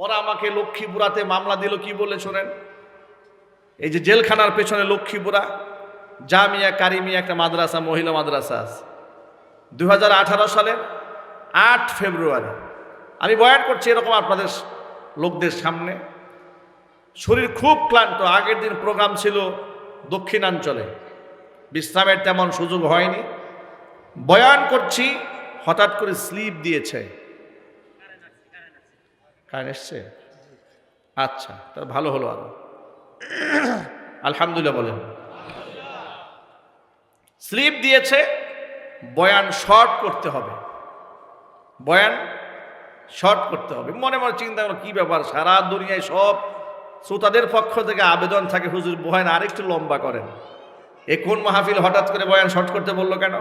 ওরা আমাকে লক্ষ্মীপুরাতে মামলা দিল, কি বলে শোনেন এই যে জেলখানার পেছনে লক্ষ্মীপুরা, জামিয়া কারিমিয়া একটা মাদ্রাসা, মহিলা মাদ্রাসা আছে। দু সালের আট ফেব্রুয়ারি। আমি বয়ান করছি এরকম আপনাদের লোকদের সামনে। শরীর খুব ক্লান্ত, আগের দিন প্রোগ্রাম ছিল দক্ষিণাঞ্চলে। বিশ্রামের তেমন সুযোগ হয়নি। বয়ান করছি, হঠাৎ করে স্লিপ দিয়েছে। কারেন্ট এসছে? আচ্ছা তার ভালো হলো আরও। আলহামদুলিল্লাহ বলেন। স্লিপ দিয়েছে, বয়ান শর্ট করতে হবে। বয়ান শর্ট করতে হবে। মনে মনে চিন্তা করো, কী ব্যাপার? সারা দুনিয়ায় সব শ্রোতাদের পক্ষ থেকে আবেদন থাকে, হুজুর বয়ান আরেকটু লম্বা করেন। এ কোন মাহফিল হঠাৎ করে বয়ান শর্ট করতে বলল কেন?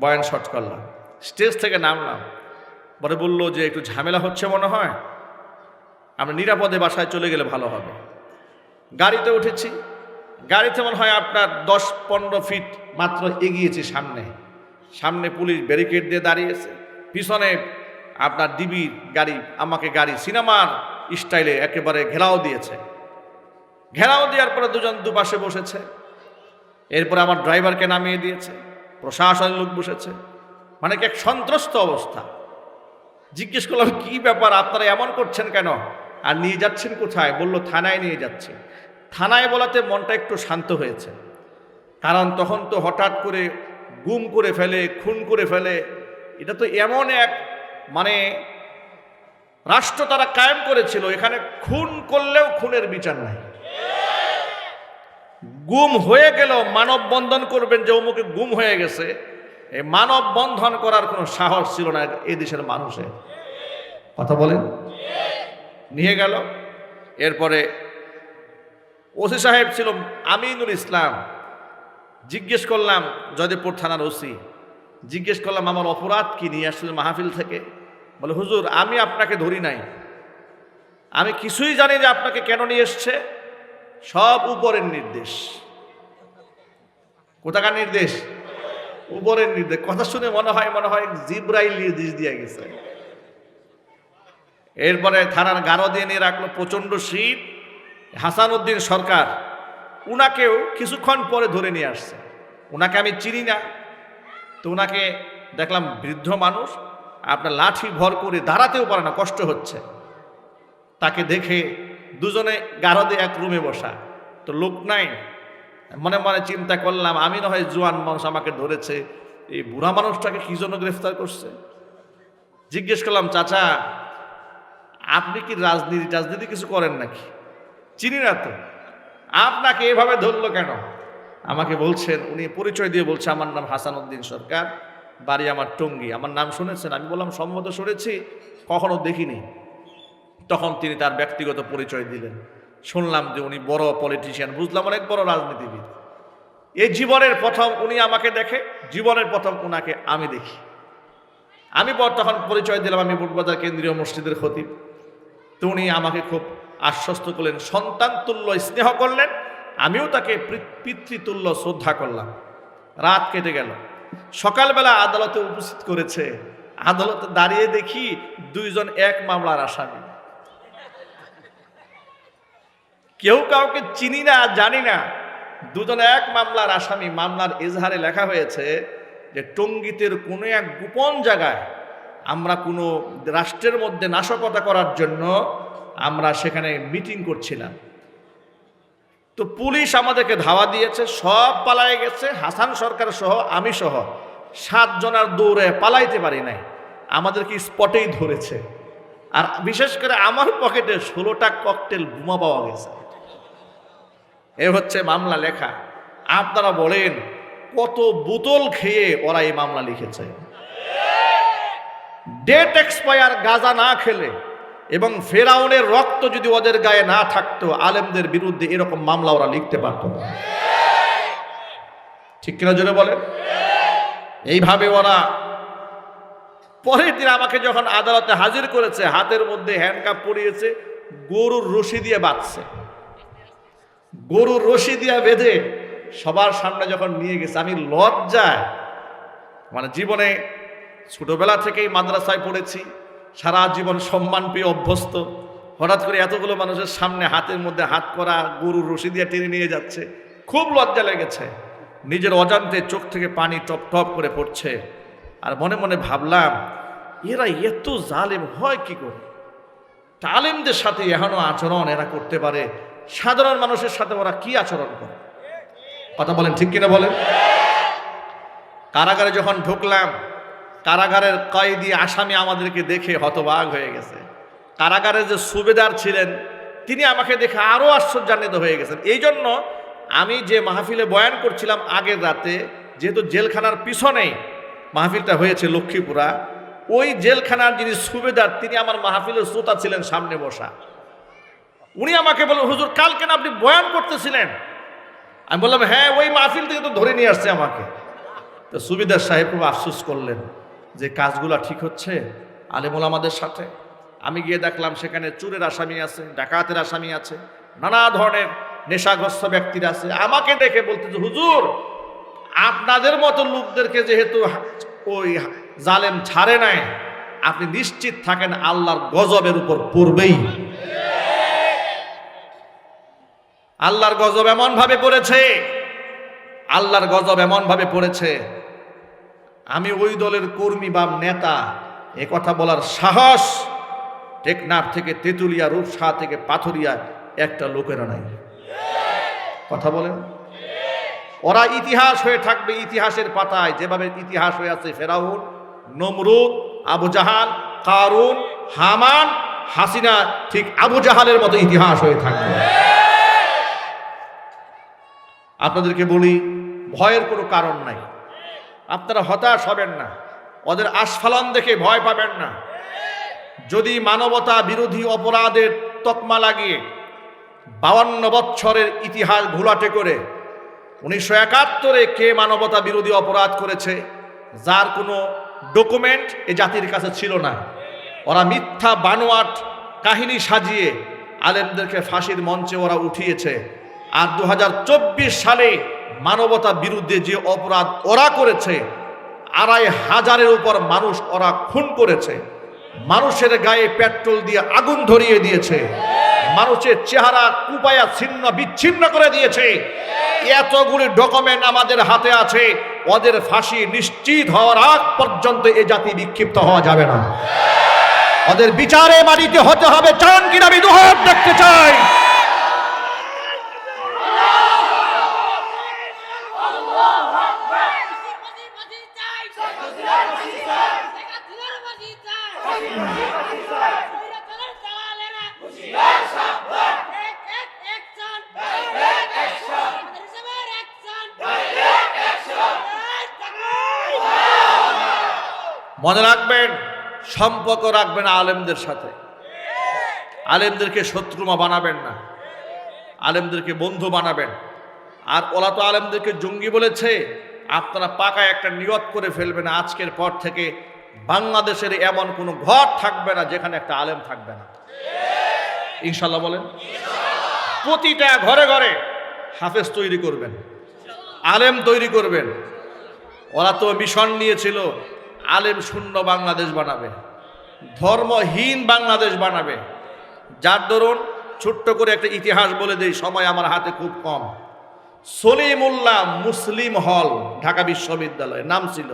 বয়ান শর্ট করলাম। স্টেজ থেকে নামলাম। পরে বলল যে, একটু ঝামেলা হচ্ছে মনে হয়? আমরা নিরাপদে বাসায় চলে গেলে ভালো হবে। গাড়িতে উঠেছি। গাড়িতে মনে হয় আপনার দশ পনেরো ফিট মাত্র এগিয়েছি সামনে। সামনে পুলিশ ব্যারিকেড দিয়ে দাঁড়িয়েছে। পিছনে আপনার ডিবির গাড়ি, আমাকে গাড়ি, সিনেমার স্টাইলে একেবারে ঘেরাও দিয়েছে। ঘেরাও দেওয়ার পরে দুজন দুপাশে বসেছে। এরপরে আমার ড্রাইভারকে নামিয়ে দিয়েছে। প্রশাসনের লোক বসেছে। মানে এক সন্ত্রস্ত অবস্থা। জিজ্ঞেস করলাম, কি ব্যাপার? আপনারা এমন করছেন কেন? আর নিয়ে যাচ্ছেন কোথায়? বলল, থানায় নিয়ে যাচ্ছে। থানায় বলাতে মনটা একটু শান্ত হয়েছে। কারণ তখন তো হঠাৎ করে গুম করে ফেলে, খুন করে ফেলে, এটা তো এমন এক মানে রাষ্ট্র তারা কায়েম করেছিল, এখানে খুন করলেও খুনের বিচার নাই। গুম হয়ে গেল মানববন্ধন করবেন যে অমুকে গুম হয়ে গেছে, এই মানববন্ধন করার কোনো সাহস ছিল না এই দেশের মানুষের। কথা বলেন? নিয়ে গেল। এরপরে ওসি সাহেব ছিল আমিনুল ইসলাম। জিজ্ঞেস করলাম, জয়দেবপুর থানার ওসি। জিজ্ঞেস করলাম, আমার অপরাধ কি? নিয়ে আসছিল মাহফিল থেকে। বলে, হুজুর, আমি আপনাকে ধরি নাই। আমি কিছুই জানি যে আপনাকে কেন নিয়ে এসছে। সব উপরের নির্দেশ। কোথাকার নির্দেশ? উপরের নির্দেশ। কথা শুনে মনে হয় মনে হয় জিব্রাইল নির্দেশ দিয়ে গেছে। এরপরে থানার গারো দিয়ে নিয়ে রাখল প্রচণ্ড শীত। হাসান উদ্দিন সরকার উনাকেও কিছুক্ষণ পরে ধরে নিয়ে আসছে। ওনাকে আমি চিনি না। তো ওনাকে দেখলাম বৃদ্ধ মানুষ, আপনার লাঠি ভর করে দাঁড়াতেও পারে না, কষ্ট হচ্ছে। তাকে দেখে দুজনে গারদে এক রুমে বসা। তো লোক নাই। মনে মনে চিন্তা করলাম, আমি না হয় জোয়ান মানুষ আমাকে ধরেছে, এই বুড়া মানুষটাকে কি জন্য গ্রেফতার করছে? জিজ্ঞেস করলাম, চাচা আপনি কি রাজনীতি রাজনীতি কিছু করেন নাকি? চিনি না তো। আপনাকে এভাবে ধরলো কেন? আমাকে বলছেন, উনি পরিচয় দিয়ে বলছে, আমার নাম হাসান উদ্দিন সরকার, বাড়ি আমার টঙ্গি। আমার নাম শুনেছেন, আমি বললাম সম্মত শুনেছি, কখনো দেখিনি। তখন তিনি তার ব্যক্তিগত পরিচয় দিলেন। শুনলাম যে উনি বড় পলিটিশিয়ান বুঝলাম অনেক বড় রাজনীতিবিদ। এই জীবনের প্রথম উনি আমাকে দেখে, জীবনের প্রথম উনাকে আমি দেখি। আমি পর তখন পরিচয় দিলাম, আমি বুটবাজার কেন্দ্রীয় মসজিদের খতিব। তো উনি আমাকে খুব আশ্বস্ত করলেন, সন্তান তুল্য স্নেহ করলেন, আমিও তাকে পিতৃতুল্য শ্রদ্ধা করলাম। রাত কেটে গেল। সকালবেলা আদালতে উপস্থিত করেছে। আদালতে দাঁড়িয়ে দেখি দুইজন এক মামলার আসামি। কেউ কাউকে চিনি না, জানি না। দুজন এক মামলার আসামি। মামলার এজাহারে লেখা হয়েছে যে, টঙ্গিতের কোনো এক গোপন জায়গায় আমরা কোনো রাষ্ট্রের মধ্যে নাশকতা করার জন্য আমরা সেখানে মিটিং করছিলাম। তো পুলিশ আমাদেরকে ধাওয়া দিয়েছে, সব পালায়ে গেছে, হাসান সরকার সহ, আমি সহ। সাতজনার দৌড়ে পালাইতে পারি নাই। আমাদেরকে স্পটেই ধরেছে। আর বিশেষ করে আমার পকেটে ষোলোটা ককটেল বোমা পাওয়া গেছে। এ হচ্ছে মামলা লেখা। আপনারা বলেন, কত বোতল খেয়ে ওরা এই মামলা লিখেছে? ডেট এক্সপায়ার গাজা না খেলে। এবং ফেরাউনের রক্ত যদি ওদের গায়ে না থাকতো, আলেমদের বিরুদ্ধে এরকম মামলা ওরা লিখতে পারত না। ঠিক কিনা জোরে বলেন? এইভাবে ওরা পরের দিন আমাকে যখন আদালতে হাজির করেছে, হাতের মধ্যে হ্যান্ডকাপ পরিয়েছে, গরুর রশি দিয়ে বাঁধছে। গরুর রশি দিয়ে বেঁধে সবার সামনে যখন নিয়ে গেছে, আমি লজ্জায় মানে জীবনে ছোটবেলা থেকেই মাদ্রাসায় পড়েছি। সারা জীবন সম্মান পেয়ে অভ্যস্ত। হঠাৎ করে এতগুলো মানুষের সামনে হাতের মধ্যে হাত করা গরুর রশি দিয়ে টেনে নিয়ে যাচ্ছে। খুব লজ্জা লেগেছে। নিজের অজান্তে চোখ থেকে পানি টপ টপ করে পড়ছে। আর মনে মনে ভাবলাম, এরা এত জালেম হয় কি করে? তালিমদের সাথে এখনও আচরণ এরা করতে পারে। সাধারণ মানুষের সাথে ওরা কি আচরণ করে? কথা বলেন ঠিক কিনা বলেন? কারাগারে যখন ঢুকলাম কারাগারের কয়েদি আসামি আমাদেরকে দেখে হতবাগ হয়ে গেছে। কারাগারে যে সুবেদার ছিলেন, তিনি আমাকে দেখে আরও আশ্চর্যান্বিত হয়ে গেছেন। এই জন্য আমি যে মাহফিলে বয়ান করছিলাম আগের রাতে, যেহেতু জেলখানার পিছনেই মাহফিলটা হয়েছে লক্ষ্মীপুরা, ওই জেলখানার যিনি সুবেদার, তিনি আমার মাহফিলের শ্রোতা ছিলেন সামনে বসা। উনি আমাকে বললেন, হুজুর কাল কেন আপনি বয়ান করতেছিলেন? আমি বললাম হ্যাঁ ওই মাহফিল থেকে তো ধরে নিয়ে আসছে আমাকে। তো সুবিদার সাহেব খুব আফসোস করলেন। যে কাজগুলা ঠিক হচ্ছে, আলেমুল আমাদের সাথে। আমি গিয়ে দেখলাম সেখানে চুরের আসামি আছে, ডাকাতের আসামি আছে, নানা ধরনের নেশাগ্রস্ত ব্যক্তিরা আছে। আমাকে দেখে বলতেছে হুজুর, আপনাদের মতো লোকদেরকে যেহেতু ওই জালেম ছাড়ে নাই, আপনি নিশ্চিত থাকেন আল্লাহর গজবের উপর পড়বেই। আল্লাহর গজব এমন ভাবে পড়েছে, আল্লাহর গজব এমন ভাবে পড়েছে আমি ওই দলের কর্মী বা নেতা, এ কথা বলার সাহস টেকনাফ থেকে তেঁতুলিয়া, রূপসা থেকে পাথরিয়া একটা লোকেরা নাই। কথা বলেন। ওরা ইতিহাস হয়ে থাকবে ইতিহাসের পাতায়। যেভাবে ইতিহাস হয়ে আছে ফেরাউন, নমরুদ, আবু জাহাল, কারুন, হামান, হাসিনা, ঠিক আবু জাহালের মতো ইতিহাস হয়ে থাকবে। আপনাদেরকে বলি, ভয়ের কোনো কারণ নাই। আপনারা হতাশ হবেন না। ওদের আস্ফালন দেখে ভয় পাবেন না। যদি মানবতা বিরোধী অপরাধের তকমা লাগিয়ে বাউান্ন বৎসরের ইতিহাস ঘোলাটে করে উনিশশো একাত্তরে কে মানবতা বিরোধী অপরাধ করেছে, যার কোনো ডকুমেন্ট এ জাতির কাছে ছিল না। ওরা মিথ্যা বানোয়াট কাহিনী সাজিয়ে আলেমদেরকে ফাঁসির মঞ্চে ওরা উঠিয়েছে। আর দু হাজার চব্বিশ সালে মানবতা বিরুদ্ধে যে অপরাধ ওরা করেছে, আড়াই হাজারের উপর মানুষ ওরা খুন করেছে। মানুষের গায়ে পেট্রোল দিয়ে আগুন ধরিয়ে দিয়েছে। মানুষের চেহারা কুপায়া ছিন্ন বিচ্ছিন্ন করে দিয়েছে। এতগুলি ডকুমেন্ট আমাদের হাতে আছে, ওদের ফাঁসি নিশ্চিত হওয়ার আগ পর্যন্ত এ জাতি বিক্ষিপ্ত হওয়া যাবে না। ওদের বিচারে মাটিতে হতে হবে, চান কিনা আমি দুহাত দেখতে চাই। মনে রাখবেন সম্পর্ক রাখবেন আলেমদের সাথে। আলেমদেরকে শত্রুমা বানাবেন না। আলেমদেরকে বন্ধু বানাবেন। আর ওলা তো আলেমদেরকে জঙ্গি বলেছে, আপনারা পাকায় একটা নিয়ত করে ফেলবেন, আজকের পর থেকে বাংলাদেশের এমন কোনো ঘর থাকবে না যেখানে একটা আলেম থাকবে না। ইনশাল্লাহ বলেন। প্রতিটা ঘরে ঘরে হাফেজ তৈরি করবেন, আলেম তৈরি করবেন। ওরা তো মিশন নিয়েছিল, আলেম শূন্য বাংলাদেশ বানাবে, ধর্মহীন বাংলাদেশ বানাবে। যার দরুন ছোট্ট করে একটা ইতিহাস বলে দেই, সময় আমার হাতে খুব কম। সলিমুল্লাহ মুসলিম হল, ঢাকা বিশ্ববিদ্যালয়, নাম ছিল।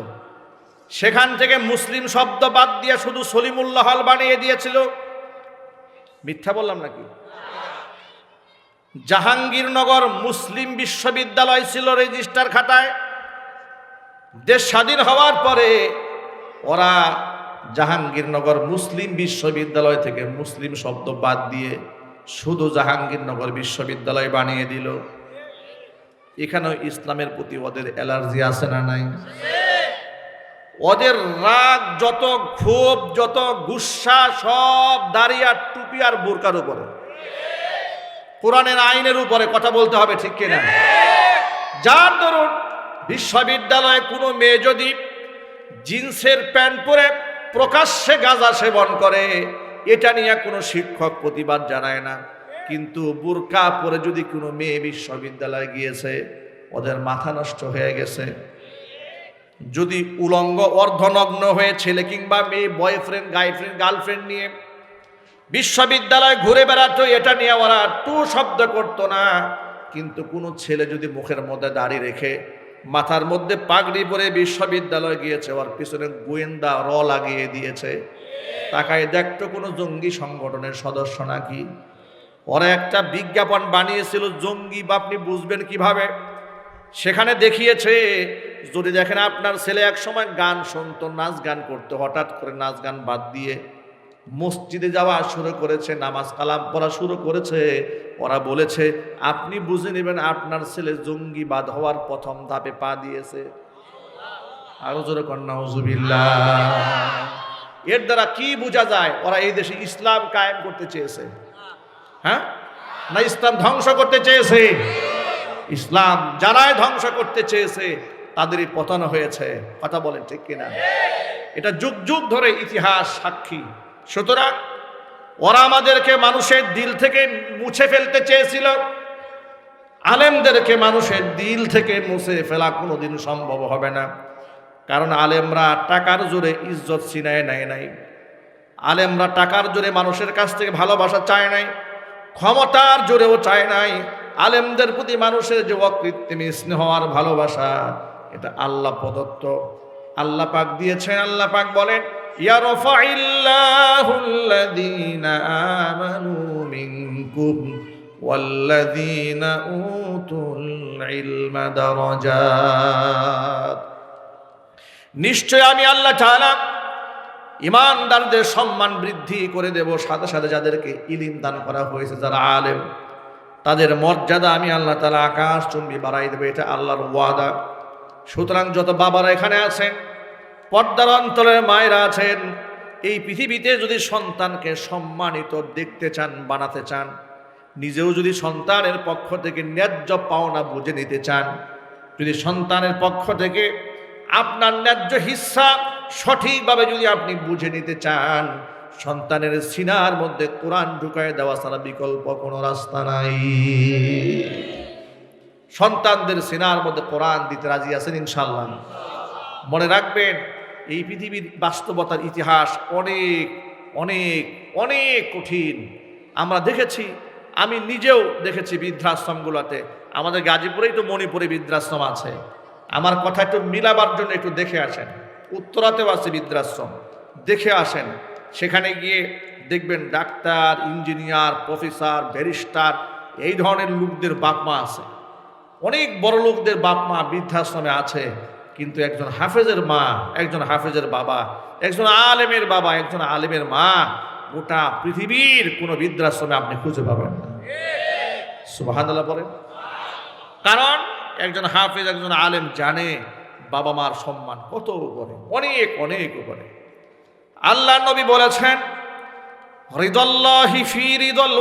সেখান থেকে মুসলিম শব্দ বাদ দিয়ে শুধু সলিমুল্লাহ হল বানিয়ে দিয়েছিল। মিথ্যা বললাম নাকি? জাহাঙ্গীরনগর মুসলিম বিশ্ববিদ্যালয় ছিল রেজিস্টার খাতায়। দেশ স্বাধীন হওয়ার পরে ওরা জাহাঙ্গীরনগর মুসলিম বিশ্ববিদ্যালয় থেকে মুসলিম শব্দ বাদ দিয়ে শুধু জাহাঙ্গীরনগর বিশ্ববিদ্যালয় বানিয়ে দিল। এখানেও ইসলামের প্রতি ওদের অ্যালার্জি আছে না নাই? ওদের রাগ যত ক্ষোভ, যত গুসা, সব দাড়ি আর টুপি আর বোরকার উপরে। কোরআনের আইনের উপরে কথা বলতে হবে, ঠিক কিনা? যার ধরুন বিশ্ববিদ্যালয়ে কোনো মেয়ে যদি জিন্সের প্যান্ট পরে প্রকাশ্যে গাঁজা সেবন করে, এটা নিয়ে কোনো শিক্ষক প্রতিবাদ জানায় না। কিন্তু বুরকা পরে যদি কোনো মেয়ে বিশ্ববিদ্যালয়ে গিয়েছে, ওদের মাথা নষ্ট হয়ে গেছে। যদি উলঙ্গ অর্ধনগ্ন হয়ে ছেলে কিংবা মেয়ে বয়ফ্রেন্ড গার্লফ্রেন্ড গার্লফ্রেন্ড নিয়ে বিশ্ববিদ্যালয় ঘুরে বেড়াতো, এটা নিয়ে ওরা টু শব্দ করতো না। কিন্তু কোনো ছেলে যদি মুখের মধ্যে দাড়ি রেখে মাথার মধ্যে পাগড়ি পরে বিশ্ববিদ্যালয় গিয়েছে, ওর পিছনে গোয়েন্দা র লাগিয়ে দিয়েছে। তাকায় দেখতো কোনো জঙ্গি সংগঠনের সদস্য নাকি। ওরা একটা বিজ্ঞাপন বানিয়েছিল, জঙ্গি বা আপনি বুঝবেন কীভাবে? সেখানে দেখিয়েছে, যদি দেখেন আপনার ছেলে এক সময় গান শুনতো, নাচ গান করতো, হঠাৎ করে নাচ গান বাদ দিয়ে মসজিদে যাওয়া শুরু করেছে, নামাজ কালাম পড়া শুরু করেছে, ওরা বলেছে, আপনি বুঝে নেবেন, আপনার ছেলে জঙ্গিবাদ হওয়ার প্রথম ধাপে পা দিয়েছে। এর দ্বারা কি বোঝা যায়? ওরা এই দেশে ইসলাম কায়েম করতে চেয়েছে। হ্যাঁ? না ইসলাম ধ্বংস করতে চেয়েছে। ইসলাম যারাই ধ্বংস করতে চেয়েছে, তাদেরই পতন হয়েছে। কথা বলেন ঠিক কিনা? এটা যুগ যুগ ধরে ইতিহাস সাক্ষী। সুতরাং ওরা আমাদেরকে মানুষের দিল থেকে মুছে ফেলতে চেয়েছিল। আলেমদেরকে মানুষের দিল থেকে মুছে ফেলা কোনোদিন সম্ভব হবে না। কারণ আলেমরা টাকার জোরে ইজ্জত ছিনায় নেয় নাই। আলেমরা টাকার জোরে মানুষের কাছ থেকে ভালোবাসা চায় নাই। ক্ষমতার জোরেও চায় নাই। আলেমদের প্রতি মানুষের যে অকৃত্রিম স্নেহ আর ভালোবাসা, এটা আল্লাহ প্রদত্ত। আল্লাহ পাক দিয়েছেন, আল্লাহ পাক বলেন নিশ্চয় আমি আল্লাহ তাআলা ইমানদারদের সম্মান বৃদ্ধি করে দেব। সাথে সাথে যাদেরকে ইলিম দান করা হয়েছে, যারা আলেম, তাদের মর্যাদা আমি আল্লাহ তালা আকাশ চুম্বি বাড়াই দেবে, এটা আল্লাহর ওয়াদা। সুতরাং যত বাবারা এখানে আছেন, পর্দার অন্তরের মায়েরা আছেন, এই পৃথিবীতে যদি সন্তানকে সম্মানিত দেখতে চান, বানাতে চান, নিজেও যদি সন্তানের পক্ষ থেকে ন্যায্য পাওনা বুঝে নিতে চান, যদি সন্তানের পক্ষ থেকে আপনার ন্যায্য হিস্সা সঠিকভাবে যদি আপনি বুঝে নিতে চান, সন্তানের সিনার মধ্যে কোরআন ঢুকায় দেওয়া ছাড়া বিকল্প কোনো রাস্তা নাই। সন্তানদের সিনার মধ্যে কোরআন দিতে রাজি আছেন ইনশাল্লাহ মনে রাখবেন, এই পৃথিবীর বাস্তবতার ইতিহাস অনেক অনেক অনেক কঠিন। আমরা দেখেছি, আমি নিজেও দেখেছি বৃদ্ধাশ্রমগুলোতে। আমাদের গাজীপুরেই তো মণিপুরে বৃদ্ধাশ্রম আছে। আমার কথা একটু মিলাবার জন্য একটু দেখে আসেন। উত্তরাতেও আছে বৃদ্ধাশ্রম। দেখে আসেন। সেখানে গিয়ে দেখবেন ডাক্তার, ইঞ্জিনিয়ার, প্রফেসর, ব্যারিস্টার, এই ধরনের লোকদের বাপমা আছে। অনেক বড় লোকদের বাপমা বৃদ্ধাশ্রমে আছে, কিন্তু একজন হাফেজের মা, একজন হাফেজের বাবা, একজন আলেমের বাবা, একজন আলেমের মা, গোটা পৃথিবীর কোনো বৃদ্ধাশ্রমে আপনি খুঁজে পাবেন না। সুবাহান্লাহ বলেন। কারণ একজন হাফেজ, একজন আলেম জানে বাবা মার সম্মান কত উপরে, অনেক অনেক উপরে। আল্লাহ নবী বলেছেন হৃদল্লাহি ফি হৃদল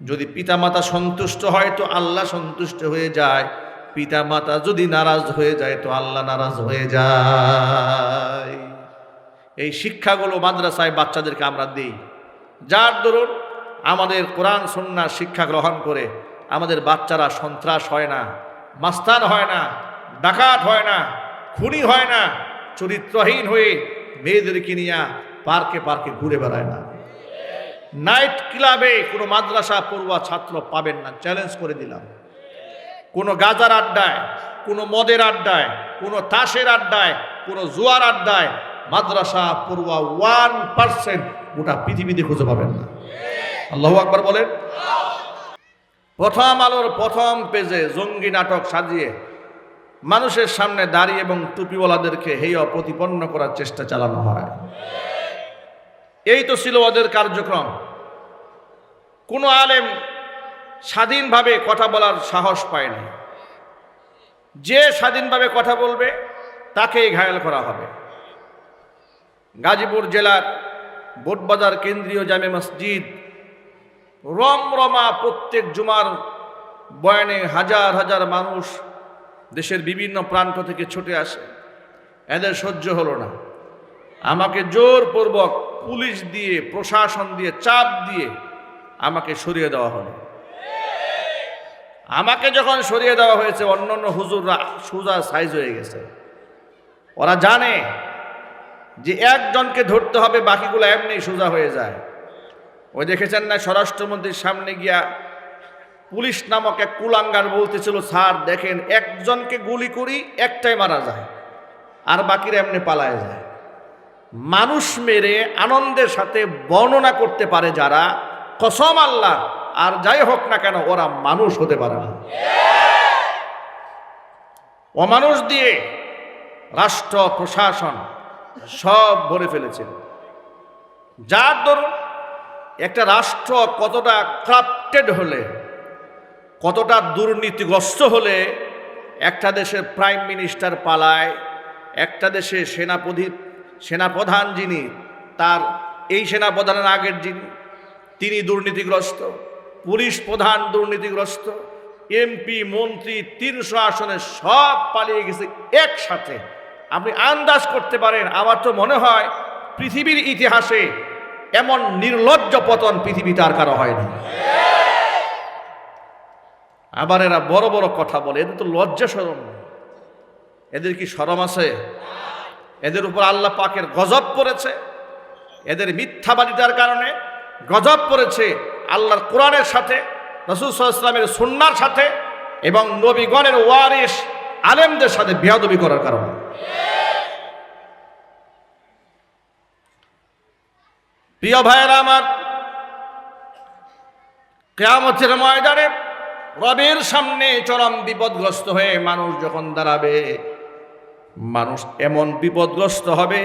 যদি পিতামাতা সন্তুষ্ট হয়, তো আল্লাহ সন্তুষ্ট হয়ে যায়। পিতামাতা যদি নারাজ হয়ে যায়, তো আল্লাহ নারাজ হয়ে যায়। এই শিক্ষাগুলো মাদ্রাসায় বাচ্চাদেরকে আমরা দিই। যার দরুন আমাদের কোরআন সন্ন্যাস শিক্ষা গ্রহণ করে আমাদের বাচ্চারা সন্ত্রাস হয় না, মাস্তান হয় না, ডাকাত হয় না, খুনি হয় না, চরিত্রহীন হয়ে মেয়েদেরকে নিয়ে পার্কে পার্কে ঘুরে বেড়ায় না। নাইট ক্লাবে কোনো মাদ্রাসা পড়ুয়া ছাত্র পাবেন না, চ্যালেঞ্জ করে দিলাম। কোনো গাজার আড্ডায়, কোনো মদের আড্ডায়, কোনো তাসের আড্ডায়, কোনো জুয়ার আড্ডায় মাদ্রাসা পড়ুয়া ওয়ান পার্সেন্ট গোটা পৃথিবীতে খুঁজে পাবেন না। আল্লাহ আকবার বলেন? প্রথম আলোর প্রথম পেজে জঙ্গি নাটক সাজিয়ে মানুষের সামনে দাঁড়িয়ে এবং টুপিওয়ালাদেরকে হেয় প্রতিপন্ন করার চেষ্টা চালানো হয়। এই তো ছিল ওদের কার্যক্রম। কোনো আলেম স্বাধীনভাবে কথা বলার সাহস পায়নি যে স্বাধীনভাবে কথা বলবে, তাকেই ঘায়াল করা হবে। গাজীপুর জেলার বোটবাজার কেন্দ্রীয় জামে মসজিদ রমরমা প্রত্যেক জুমার বয়ানে হাজার হাজার মানুষ দেশের বিভিন্ন প্রান্ত থেকে ছুটে আসে। এদের সহ্য হলো না। আমাকে জোরপূর্বক পুলিশ দিয়ে, প্রশাসন দিয়ে, চাপ দিয়ে আমাকে সরিয়ে দেওয়া হলো। আমাকে যখন সরিয়ে দেওয়া হয়েছে অন্য অন্য হুজুররা সোজা সাইজ হয়ে গেছে। ওরা জানে যে একজনকে ধরতে হবে, বাকিগুলো এমনি সোজা হয়ে যায়। ওই দেখেছেন না স্বরাষ্ট্রমন্ত্রীর সামনে গিয়া পুলিশ নামক এক কুলাঙ্গার বলতেছিল, স্যার, দেখেন, একজনকে গুলি করি, একটাই মারা যায়, আর বাকিরা এমনি পালায় যায়। মানুষ মেরে আনন্দের সাথে বর্ণনা করতে পারে যারা, কসম আল্লাহ, আর যাই হোক না কেন, ওরা মানুষ হতে পারে না। অমানুষ দিয়ে রাষ্ট্র, প্রশাসন সব ভরে ফেলেছিল যার দরুন একটা রাষ্ট্র কতটা ক্রাপ্টেড হলে, কতটা দুর্নীতিগ্রস্ত হলে, একটা দেশের প্রাইম মিনিস্টার পালায়, একটা দেশে সেনাপতি, সেনাপ্রধান যিনি, তার এই সেনাপ্রধানের আগের যিনি, তিনি দুর্নীতিগ্রস্ত, পুলিশ প্রধান দুর্নীতিগ্রস্ত এমপি মন্ত্রী, তিনশো আসনে সব পালিয়ে গেছে একসাথে। আপনি আন্দাজ করতে পারেন, আমার তো মনে হয় পৃথিবীর ইতিহাসে এমন নির্লজ্জ পতন পৃথিবীতে আর কারও হয়নি। আবার এরা বড় বড় কথা বলে, এদের তো লজ্জা সরম। এদের কি সরম আছে? এদের উপর আল্লাহ পাকের গজব পড়েছে। এদের মিথ্যাবাদিতার কারণে গজব পড়েছে আল্লাহর কোরআনের সাথে, রসুল ইসলামের সুন্নার সাথে এবং নবীগণের ওয়ারিস আলেমদের সাথে বেয়াদবি করার কারণে। প্রিয় ভাইয়েরা আমার, কেয়ামতের ময়দানে রবের সামনে চরম বিপদগ্রস্ত হয়ে মানুষ যখন দাঁড়াবে, মানুষ এমন বিপদগ্রস্ত হবে,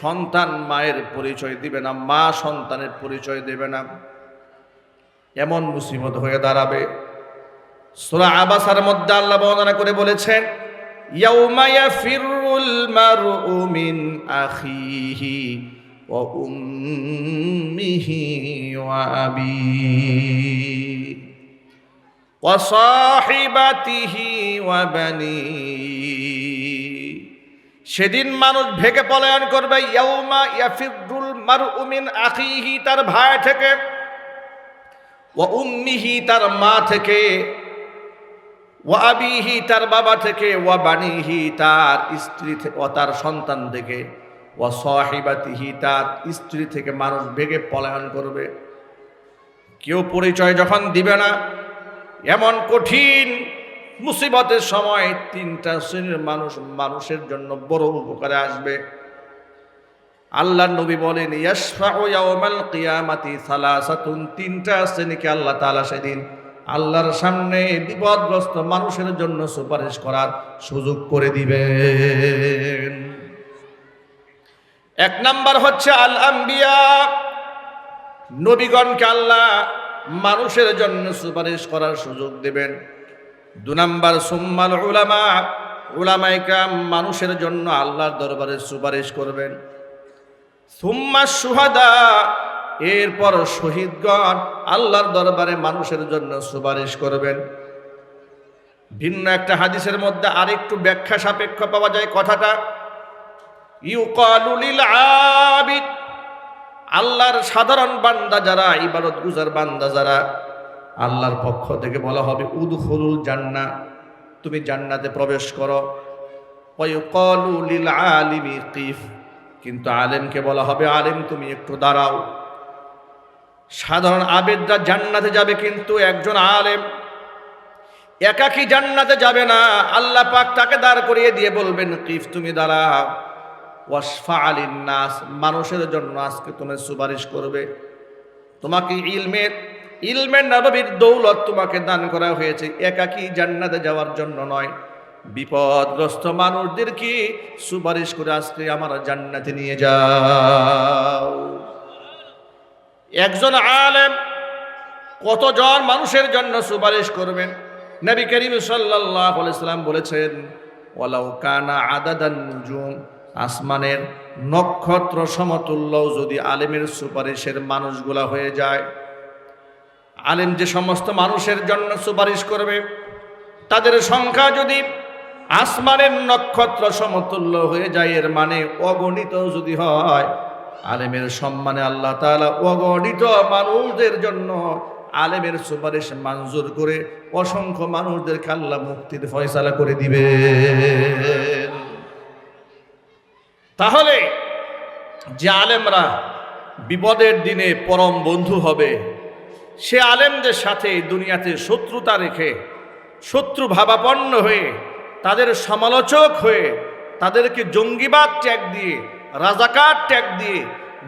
সন্তান মায়ের পরিচয় দিবে না, মা সন্তানের পরিচয় দেবে না। এমন মুসিবত হয়ে দাঁড়াবে। সুরা আবাসার মধ্যে আল্লাহ বর্ণনা করে বলেছেন, ইয়াউমা ইয়াফিরুল মারউ মিন আখিহি। আবিহি ওয়া সাহিবাতিহি ওয়া সেদিন মানুষ ভেগে পলায়ন করবে, ইয়াউমা ইয়াফিরুল মারউ মিন আখিহি, তার ভাই থেকে। ও উম্মিহি তার মা থেকে। ও আবিহি তার বাবা থেকে। ও বানিহি তার স্ত্রী ও তার সন্তান থেকে। ও সহিবাতিহি, তার স্ত্রী থেকে মানুষ ভেগে পলায়ন করবে। কেউ পরিচয় যখন দিবে না, এমন কঠিন মুসিবতের সময় তিনটা শ্রেণির মানুষ মানুষের জন্য বড় উপকারে আসবে। আল্লাহ নবী বলেন কিয়ামাতি সালাসাতুন তিনটা শ্রেণীকে আল্লাহ তালা সেদিন আল্লাহর সামনে বিপদগ্রস্ত মানুষের জন্য সুপারিশ করার সুযোগ করে দিবেন। এক নাম্বার হচ্ছে আল আম্বিয়া। নবীগণকে আল্লাহ মানুষের জন্য সুপারিশ করার সুযোগ দেবেন। দু নাম্বার, সুম্মাল উলামা। উলামাইকাম মানুষের জন্য আল্লাহর দরবারে সুপারিশ করবেন। সুম্মা সুহাদা, এরপর শহীদগণ আল্লাহর দরবারে মানুষের জন্য সুপারিশ করবেন। ভিন্ন একটা হাদিসের মধ্যে আরেকটু ব্যাখ্যা সাপেক্ষ পাওয়া যায় কথাটা। আবিদ আল্লাহর সাধারণ বান্দা যারা, ইবাদত গুজার বান্দা যারা, আল্লাহর পক্ষ থেকে বলা হবে, উদখুলুল জান্না তুমি জান্নাতে প্রবেশ করো। ওয়াইকালুলিল আলিমি কিফ। কিন্তু আলেমকে বলা হবে, আলেম তুমি একটু দাঁড়াও। সাধারণ আবেদরা জান্নাতে যাবে কিন্তু একজন আলেম একাকি জান্নাতে যাবে না। আল্লাহ পাক তাকে দাঁড় করিয়ে দিয়ে বলবেন, কিফ তুমি দাঁড়াও। ওয়াসফা আলিন নাস মানুষের জন্য আজকে তুমি সুপারিশ করবে। তোমাকে ইলমের ইলমের নববীর দৌলত তোমাকে দান করা হয়েছে। একাকি জান্নাতে যাওয়ার জন্য নয়। বিপদগ্রস্ত মানুষদের কি সুপারিশ করে আজকে আমার জান্নাতে নিয়ে যাও? একজন আলেম কতজন মানুষের জন্য সুপারিশ করবেন? নবী করিম সাল্লাহ সাল্লাম বলেছেন, ওয়ালাউ কানা আদাদান নুজুম। আসমানের নক্ষত্র সমতুল্য যদি আলেমের সুপারিশের মানুষগুলা হয়ে যায়। আলেম যে সমস্ত মানুষের জন্য সুপারিশ করবে, তাদের সংখ্যা যদি আসমানের নক্ষত্র সমতুল্য হয়ে যায়, এর মানে অগণিত যদি হয়, আলেমের সম্মানে আল্লাহ তাআলা অগণিত মানুষদের জন্য আলেমের সুপারিশ মঞ্জুর করে অসংখ্য মানুষদেরকে আল্লাহ মুক্তির ফয়সালা করে দিবে তাহলে যে আলেমরা বিপদের দিনে পরম বন্ধু হবে, সে আলেমদের সাথে দুনিয়াতে শত্রুতা রেখে, শত্রু ভাবাপন্ন হয়ে, তাদের সমালোচক হয়ে, তাদেরকে জঙ্গিবাদ ট্যাগ দিয়ে, রাজাকার ট্যাগ দিয়ে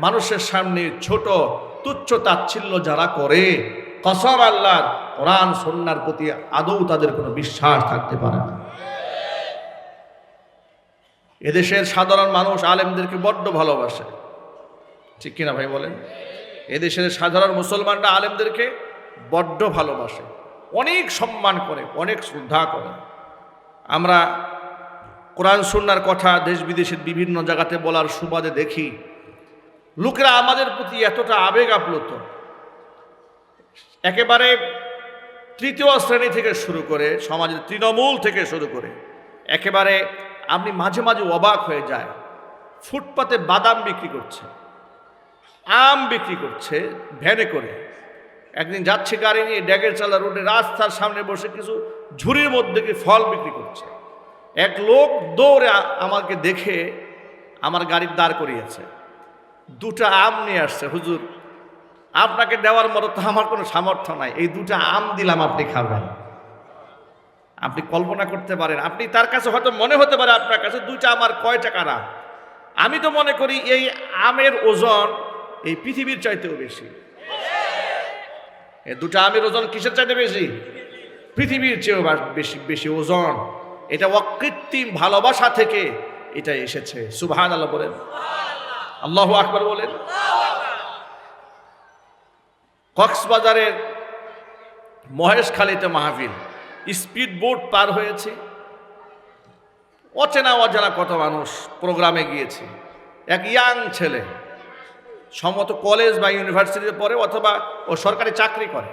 মানুষের সামনে ছোট তুচ্ছ তাচ্ছিল্য যারা করে কসম আল্লাহর কোরআন সন্ন্যার প্রতি আদৌ তাদের কোনো বিশ্বাস থাকতে পারে না। এদেশের সাধারণ মানুষ আলেমদেরকে বড্ড ভালোবাসে। ঠিক কিনা ভাই বলেন? এদেশের সাধারণ মুসলমানরা আলেমদেরকে বড্ড ভালোবাসে, অনেক সম্মান করে, অনেক শ্রদ্ধা করে। আমরা কোরআন সুন্নার কথা দেশ বিদেশের বিভিন্ন জায়গাতে বলার সুবাদে দেখি, লোকেরা আমাদের প্রতি এতটা আবেগ আপ্লুত। একেবারে তৃতীয় শ্রেণি থেকে শুরু করে, সমাজের তৃণমূল থেকে শুরু করে, একেবারে আপনি মাঝে মাঝে অবাক হয়ে যায়। ফুটপাতে বাদাম বিক্রি করছে, আম বিক্রি করছে, ভ্যানে করে। একদিন যাচ্ছে গাড়ি নিয়ে ড্যাগের চালা রোডে, রাস্তার সামনে বসে কিছু ঝুড়ির মধ্যে কি ফল বিক্রি করছে। এক লোক দৌড়ে আমাকে দেখে আমার গাড়ির দাঁড় করিয়েছে। দুটা আম নিয়ে আসছে, হুজুর, আপনাকে দেওয়ার মতো তো আমার কোনো সামর্থ্য নাই। এই দুটা আম দিলাম, আপনি খাবেন। আপনি কল্পনা করতে পারেন। আপনি তার কাছে হয়তো মনে হতে পারে আপনার কাছে দুইটা আমার কয় টাকা আম আমি তো মনে করি এই আমের ওজন এই পৃথিবীর চাইতেও বেশি। এই দুটো আমের ওজন কিসের চাইতে বেশি? পৃথিবীর চেয়েও বেশি বেশি ওজন। এটা অকৃত্রিম ভালোবাসা থেকে এটা এসেছে। সুবহান আল্লাহ বলেন। আল্লাহ আকবর বলেন। কক্সবাজারের মহেশখালীতে মাহফিল। স্পিড বোট পার হয়েছে। অচেনা অজানা কত মানুষ প্রোগ্রামে গিয়েছে। এক ইয়াং ছেলে, সম্ভবত কলেজ বা ইউনিভার্সিটিতে পড়ে অথবা ও সরকারি চাকরি করে।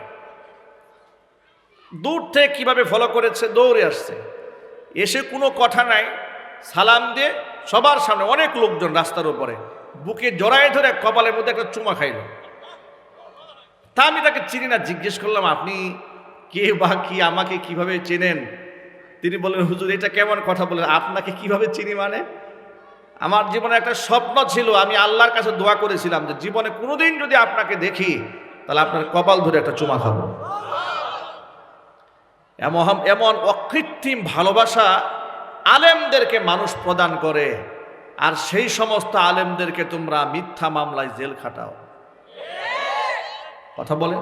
দূর থেকে কীভাবে ফলো করেছে, দৌড়ে আসছে। এসে কোনো কথা নাই, সালাম দিয়ে সবার সামনে অনেক লোকজন রাস্তার উপরে বুকে জড়ায় ধরে কপালের মধ্যে একটা চুমা খাইল। তা আমি তাকে চিনি না, জিজ্ঞেস করলাম, আপনি কে বা কি আমাকে কীভাবে চেনেন? তিনি বললেন, হুজুর, এটা কেমন কথা বলেন? আপনাকে কীভাবে চিনি মানে? আমার জীবনে একটা স্বপ্ন ছিল, আমি আল্লাহর কাছে দোয়া করেছিলাম যে, জীবনে কোনোদিন যদি আপনাকে দেখি, তাহলে আপনার কপাল ধরে একটা চুমা খাব। এমন এমন অকৃত্রিম ভালোবাসা আলেমদেরকে মানুষ প্রদান করে, আর সেই সমস্ত আলেমদেরকে তোমরা মিথ্যা মামলায় জেল খাটাও। কথা বলে